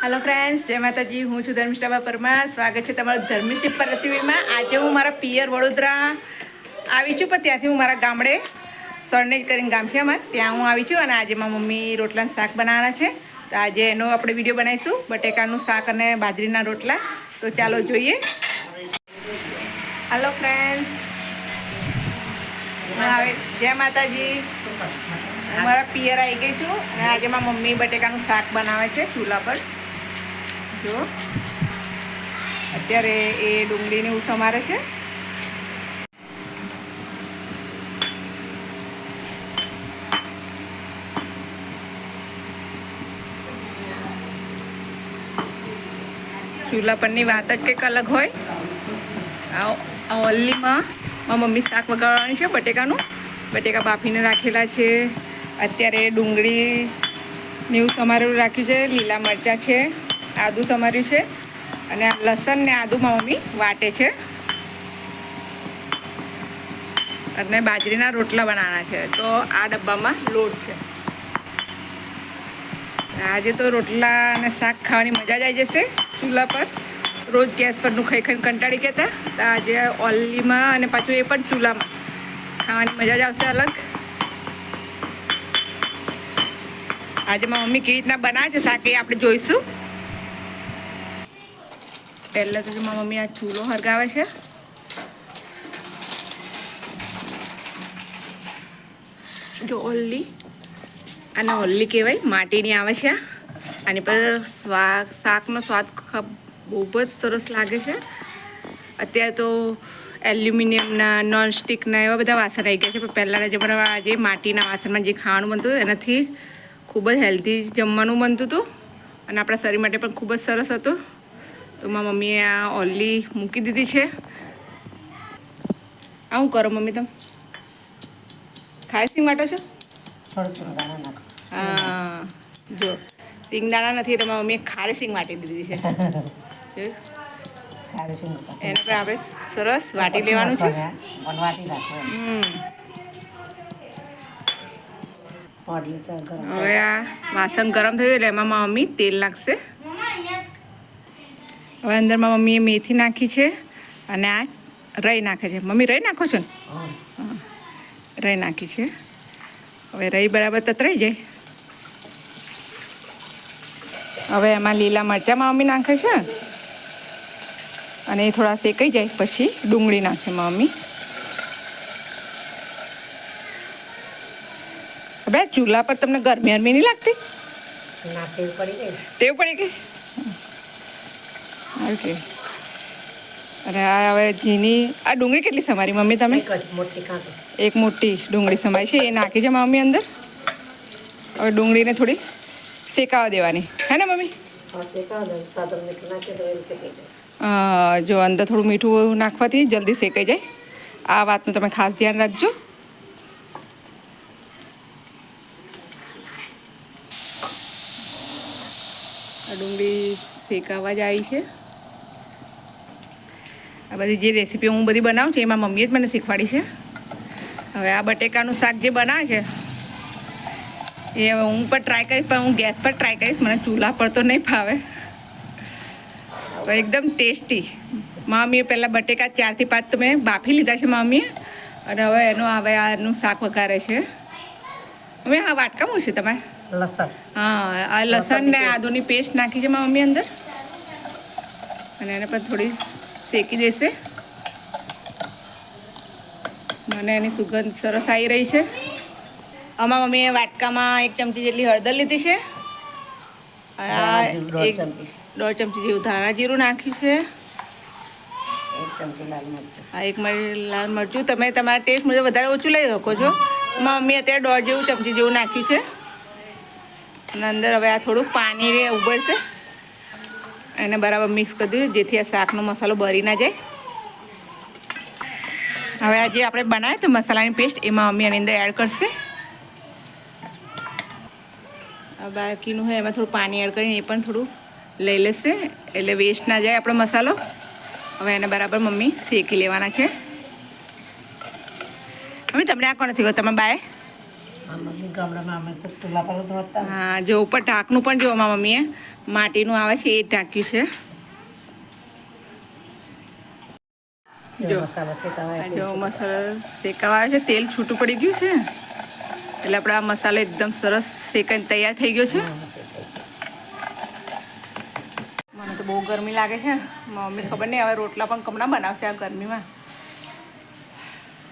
Hello friends જય માતાજી. હું છું ધર્મિષ્ઠાબા પરમાર. સ્વાગત છે તમારું ધર્મિષ્ઠ પર આજે હું મારા પિયર વડોદરા આવી છું, પણ ત્યાંથી હું મારા ગામડે સરનેજ કરીને ગામ છે અમારે ત્યાં હું આવી છું અને આજે મારા મમ્મી રોટલાનું શાક બનાવવાના છે. તો આજે એનો આપણે વીડિયો બનાવીશું, બટેકાનું શાક અને બાજરીના રોટલા. તો ચાલો જોઈએ. હલો ફ્રેન્ડ્સ હું આવે જય માતાજી. હું મારા પિયર આવી ગઈ છું અને આજે મારા મમ્મી બટેકાનું શાક બનાવે છે ચૂલા પર. જો. અત્યારે એ ડુંગળીને એવું સમારે છે. ચૂલા પરની વાત જ કંઈક અલગ હોય. આ ઓલ્લીમાં મમ્મી શાક વગાડવાની છે બટેકાનું. બટેકા બાફીને રાખેલા છે. અત્યારે ડુંગળી ને એવું સમારેલું રાખ્યું છે. લીલા મરચાં છે. આદું સમાર્યું છે અને આ લસણ ને આદું મારી મમ્મી વાટે છે. અને બાજરીના રોટલા બનાવવાના છે. તો આ ડબ્બામાં લોટ છે. આજે તો રોટલા અને શાક ખાવાની મજા જ આવી જશે ચૂલા પર. રોજ ગેસ પરનું ખાઈ ખાઈને કંટાળી ગયા હતા. આજે ઓલીમાં અને પાછું એ પણ ચૂલામાં. ખાવાની મજા જ આવશે અલગ. આજે મમ્મી કેવી રીતના બનાવે છે શાક એ આપણે જોઈશું. પહેલાં તો મારી મમ્મી આ ચૂલો હરગાવે છે. જો ઓલ્લી અને ઓલ્લી કહેવાય, માટીની આવે છે. આની પર સ્વાદ, શાકનો સ્વાદ બહુ જ સરસ લાગે છે. અત્યારે તો એલ્યુમિનિયમના, નોનસ્ટિકના એવા બધા વાસણ આવી ગયા છે. પણ પહેલાંના જમાનામાં જે માટીના વાસણમાં જે ખાવાનું બનતું એનાથી ખૂબ જ હેલ્ધી જમવાનું બનતું હતું. અને આપણા શરીર માટે પણ ખૂબ જ સરસ હતું. તો મારા મમ્મીએ આ ઓલી મૂકી દીધી છે. આવું કરો મમ્મી તમે? ખાય સિંગ માટે છો? હા જો. સિંગદાણા નથી એટલે મારી મમ્મીએ ખારી સિંગ વાટી દીધી છે. એને પણ આપણે સરસ વાટી લેવાનું છે. હવે આ વાસણ ગરમ થયું એટલે એમાં મમ્મી તેલ નાખશે. હવે અંદરમાં મમ્મીએ મેથી નાખી છે અને આ રહી નાખે છે. મમ્મી રહી નાખો છો ને? રહી નાખી છે. હવે રહી બરાબર તતરાઈ જાય. હવે એમાં લીલા મરચાં મમ્મી નાખે છે. અને એ થોડા શેકાઈ જાય પછી ડુંગળી નાખે મમ્મી. હવે ચૂલા પર તમને ગરમી ગરમી નહીં લાગતી? પડી ગઈ ટેવ પડી ગઈ ઓકે. અરે આ હવે ઝીની આ ડુંગળી કેટલી સમારી મમ્મી તમે? એક મોટી ડુંગળી સમારી છે એ નાખી છે મમ્મી અંદર. હવે ડુંગળીને થોડી શેકાવા દેવાની. હે ને મમ્મી? જો અંદર થોડું મીઠું નાખવાથી જલ્દી શેકાઈ જાય. આ વાતનું તમે ખાસ ધ્યાન રાખજો. આ ડુંગળી શેકાવા જ આવી છે. આ બધી જે રેસીપી હું બધી બનાવું છું એમાં મમ્મીએ જ મને શીખવાડી છે. હવે આ બટેકાનું શાક જે બનાવે છે એ હવે હું પણ ટ્રાય કરીશ પણ હું ગેસ પર ટ્રાય કરીશ મને ચૂલા પર તો નહીં ફાવે. હવે એકદમ ટેસ્ટી. મમ્મીએ પહેલાં બટેકા ચારથી પાંચ તો મેં બાફી લીધા છે મમ્મીએ અને હવે એનું હવે આનું શાક વઘારે છે. હવે હા વાટકા મૂકશે તમારે લસણ. હા આ લસણ ને આદુની પેસ્ટ. નાખી છે મમ્મી અંદર. અને એને પણ થોડી શેકી દેશે. મને એની સુગંધ સરસ આવી રહી છે. આમાં મમ્મીએ વાટકામાં એક ચમચી જેટલી હળદર લીધી છે. દોઢ એક ચમચી. દોઢ ચમચી જેવું ધાણા જીરું નાખ્યું છે. આ એક મરી લાલ મરચું તમે તમારા ટેસ્ટ મુજબ વધારે ઓછું લઈ શકો છો. મારી મમ્મી અત્યારે દોઢ જેવું ચમચી જેવું નાખ્યું છે. અને અંદર હવે આ થોડુંક પાણી ઉબળશે. એને બરાબર મિક્સ કરી દીધું જેથી આ શાકનો મસાલો બરી ના જાય. હવે આ જે આપણે બનાવ્યો તો મસાલાની પેસ્ટ એમાં મમ્મી એની અંદર એડ કરશે. બાકીનું હોય એમાં થોડું પાણી એડ કરીને એ પણ થોડું લઈ લેશે એટલે વેસ્ટ ના જાય આપણો મસાલો. હવે એને બરાબર મમ્મી શેકી લેવાના છે. મમ્મી તમને આ કોણ શીખો તમે બાય હા જો ઉપર ઢાંકણું પણ જોવામાં મમ્મીએ. માટીનું આવે છે એ ઢાંક્યું છે. જો મસાલો શેકાવા આવે છે. તેલ છૂટું પડી ગયું છે. એટલે આપણે આ મસાલો એકદમ સરસ શેકાઈને તૈયાર થઈ ગયો છે. મને તો બહુ ગરમી લાગે છે. મમ્મી ખબર નહીં હવે રોટલા પણ કમણા બનાવશે આ ગરમીમાં.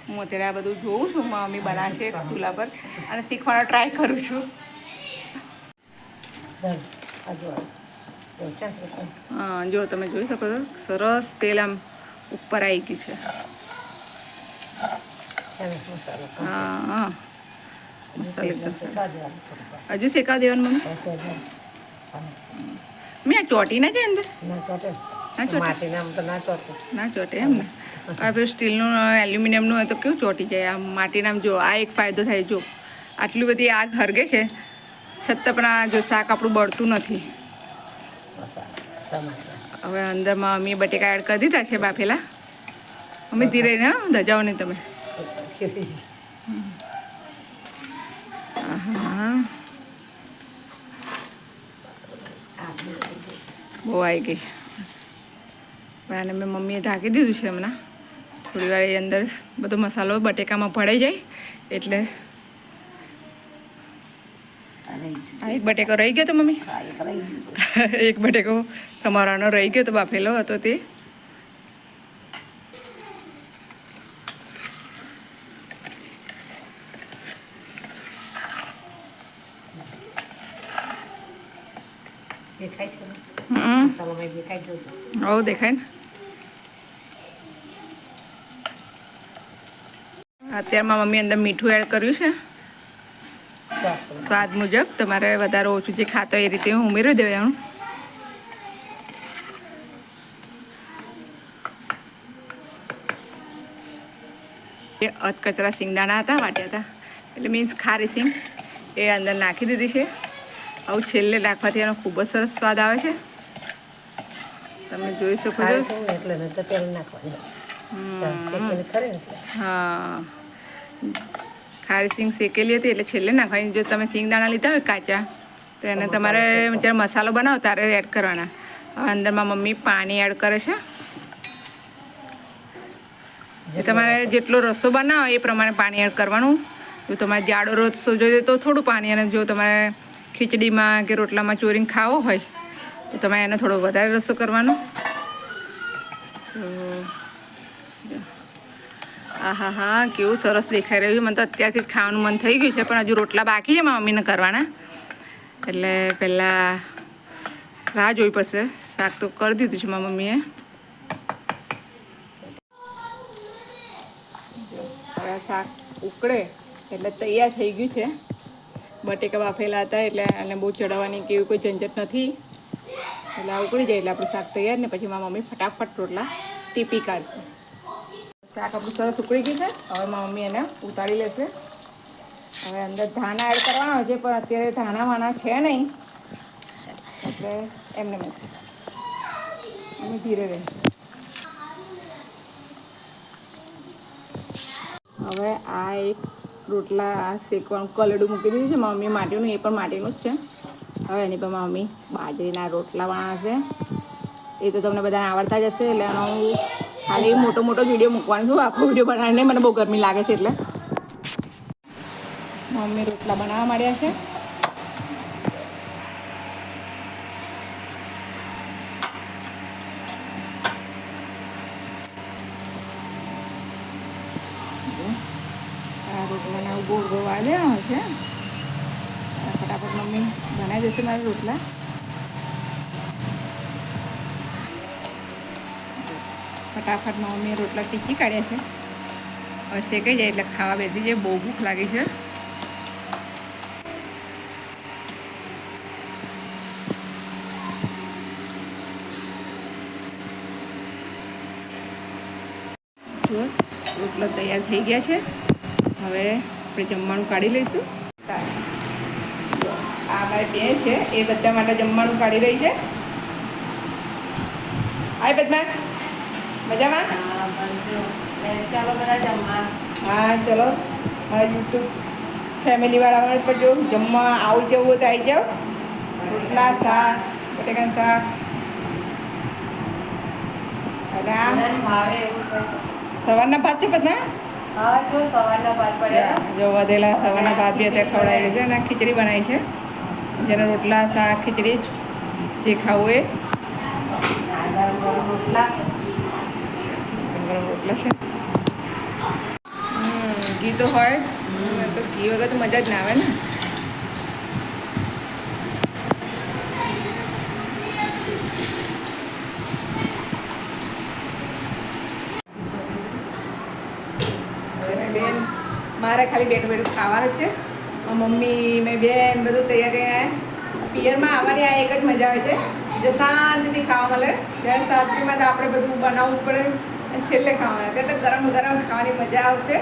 હું અત્યારે આ બધું જોઉં છું મમ્મી બનાવશે ચૂલા પર. અને શીખવાનો ટ્રાય કરું છું. હા જો તમે જોઈ શકો છો સરસ તેલ આમ ઉપર આવી ગયું છે. હા હજુ શેકા દેવાનું મમ્મી? મેં આ ચોટી ના જાય અંદર? ના ચોટે. એમ ને? આપણે સ્ટીલનું એલ્યુમિનિયમનું હોય તો કેવું ચોટી જાય? આમ માટીના જો આ એક ફાયદો થાય જો. આટલી બધી આગ હરગે છે છતાં પણ આ જો શાક આપણું બળતું નથી. હવે અંદરમાં અમે બટેકા એડ કરી દીધા છે બાફેલા. અમે ધીરે ને ધજાઓ ને તમે. બહુ આવી ગઈ. અને મેં મમ્મીએ ઢાંકી દીધું છે હમણાં. થોડી વાર એ અંદર બધો મસાલો બટેકામાં ભળાઈ જાય એટલે આ એક બટેકો રહી ગયો તો મમ્મી? એક બટેકો તમારાનો રહી ગયો તો બાફેલો હતો તે. દેખાય છે હમ. દેખાય ને. અત્યારમાં મમ્મી અંદર મીઠું એડ કર્યું છે. સ્વાદ મુજબ તમારે વધારે ઓછું જે ખાતો એ રીતે ઉમેરી દેવાનું એ અધકચરા સિંગદાણા હતા વાટ્યા હતા. એટલે મીન્સ ખારી સિંગ એ અંદર નાખી દીધી છે. આવું છેલ્લે નાખવાથી એનો ખૂબ જ સરસ સ્વાદ આવે છે. તમે જોઈ શકો છો. એટલે. હા. ખારી સિંગ શેકેલી હતી એટલે છેલ્લે નાખવાની. જો તમે સિંગદાણા લીધા હોય કાચા તો એને તમારે જ્યારે મસાલો બનાવો ત્યારે એડ કરવાના. હવે અંદરમાં મમ્મી પાણી એડ કરે છે. તમારે જેટલો રસો બનાવો એ પ્રમાણે પાણી એડ કરવાનું. જો તમારે જાડો રસો જોઈએ તો થોડું પાણી અને જો તમારે ખીચડીમાં કે રોટલામાં ચોરીને ખાવો હોય તો તમારે એને થોડો વધારે રસો કરવાનો. તો આહા, હા, કેવું સરસ દેખાઈ રહ્યું છે. મને તો અત્યારથી જ ખાવાનું મન થઈ ગયું છે, પણ હજુ રોટલા બાકી છે મારા મમ્મીને કરવાના. એટલે પહેલાં રાહ જોવી પડશે. શાક તો કરી દીધું છે મારા મમ્મીએ. શાક ઉકળે, એટલે તૈયાર થઈ ગયું છે. બટેકા બાફેલા હતા, એટલે આને બહુ ચડાવવાની કે એવી કોઈ ઝંઝટ નથી. એટલે ઉકળી જાય, એટલે આપણું શાક તૈયાર ને પછી મારા મમ્મી ફટાફટ રોટલા ટીપી કાઢશે. શાક આપણું સરસ ઉકળી ગયું છે. હવે મમ્મી એને ઉતારી લેશે. હવે અંદર ધાણા એડ કરવાના છે, પણ અત્યારે ધાણા વાણા છે નહીં. એટલે એમને મેં અમે ધીરે રહે. હવે આ એક રોટલા, આ શેકવાનું કલડું મૂકી દીધું છે મમ્મી માટીનું, એ પણ માટીનું જ છે. હવે એની પર મમ્મી બાજરીના રોટલા વાણા છે. એ તો તમને બધાને આવડતા જ હશે, એટલે હું ખાલી મોટો મોટો વીડિયો મૂકવાનો છું. આખો વીડિયો બનાવીને મને બહુ ગરમી લાગે છે એટલે. મમ્મી રોટલા બનાવવા માંડ્યા છે. રોટલાના ગોળ ગોળ વાળ્યા છે. ફટાફટ મમ્મી બનાવી દેશે મારા રોટલા. ફટાફટ અમે રોટલા ટીકી કાઢ્યા છે. હવે શેકાઈ જાય એટલે ખાવા બેસી જાય, બહુ ભૂખ લાગી છે. જો રોટલો તૈયાર થઈ ગયા છે. હવે આપણે જમવાનું કાઢી લઈશું. આ મારી બેન છે, એ બધા માટે જમવાનું કાઢી રહી છે. આય બદમાન મજામાં? ચાલો બધા જમવા. હા ચલો. મારા યુટ્યુબ ફેમિલીવાળા પર જો જમવા આવું જવું હોય તો આવી જાઓ. રોટલા શાક બટેકાનું શાક. સવારના ભાત છે બધા? જો સવારના ભાત પડેલા જો વધેલા સવારના ભાત બી અત્યારે ખવડાવી છે અને ખીચડી બનાવી છે. જેને રોટલા શાક ખીચડી જે ખાવું એ રોટલા. ગરમ રોટલા છે. ઘી તો હોય જ. તો ઘી વગર તો મજા જ ના આવે ને. મારે ખાલી બેઠું બેઠું ખાવાનું છે. મમ્મી, મેં બેન બધું તૈયાર કરીને પિયરમાં આવવાની આ એક જ મજા આવે છે. જે શાંતિથી ખાવા મળે. ત્યારે શાંતિમાં તો આપણે બધું બનાવવું પડે. અને છેલ્લે ખાવાના. તે તો ગરમ ગરમ ખાવાની મજા આવશે.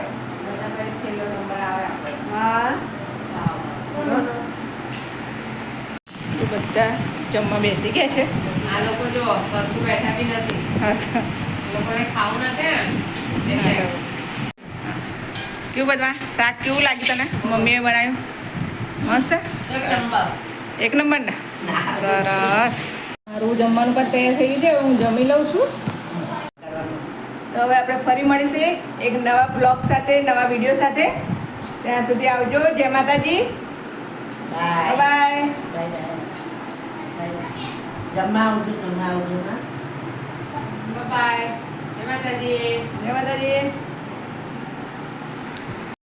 બધા છેલ્લો નંબર આવે હા. તો બધા જમવા બેસી ગયા છે. આ લોકો જો સરખું બેઠા બી નથી. અચ્છા લોકોને ખાવું નથી કેવું બધા શાક કેવું લાગ્યું તને? મમ્મીએ બનાવ્યું? મસ્ત? એક નંબર. એક નંબર ને. સરસ. મારું જમવાનું પણ તૈયાર થઈ ગયું છે. હું જમી લઉં છું. તો હવે આપણે ફરી મળીશું એક નવા બ્લોગ સાથે નવા વીડિયો સાથે. ત્યાં સુધી આવજો. જય માતાજી. બાય બાય જમવા આવજો જમવા આવજો બાય જય માતાજી. જય માતાજી.